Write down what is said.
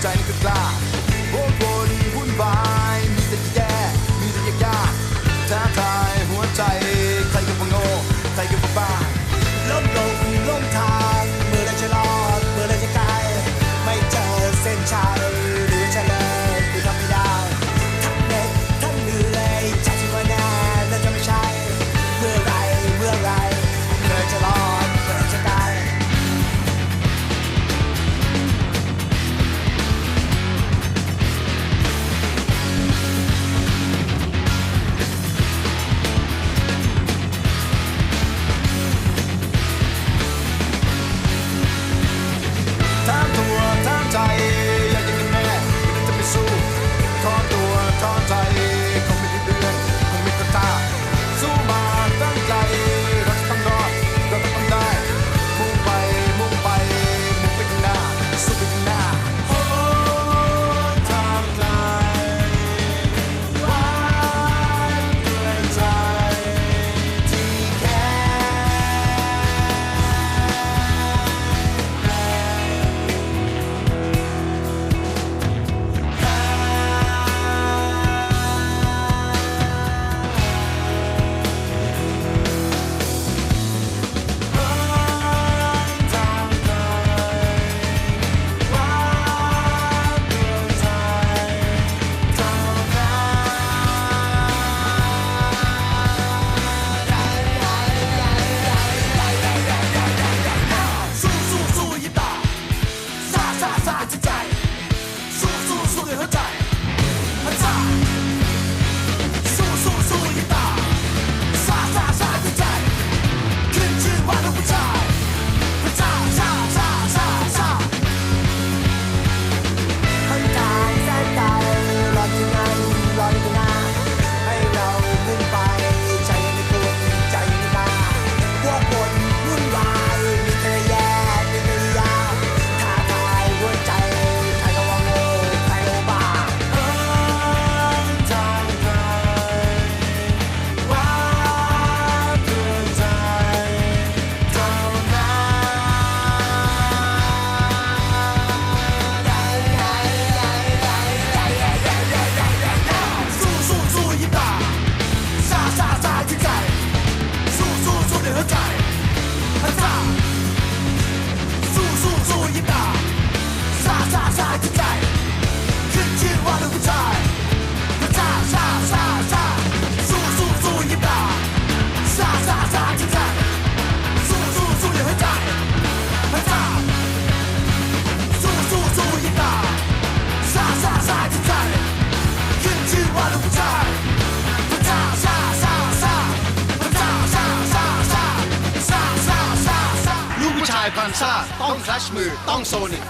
zijn klaar. ายพันซ่าต้องคลัชมือต้องโซนิ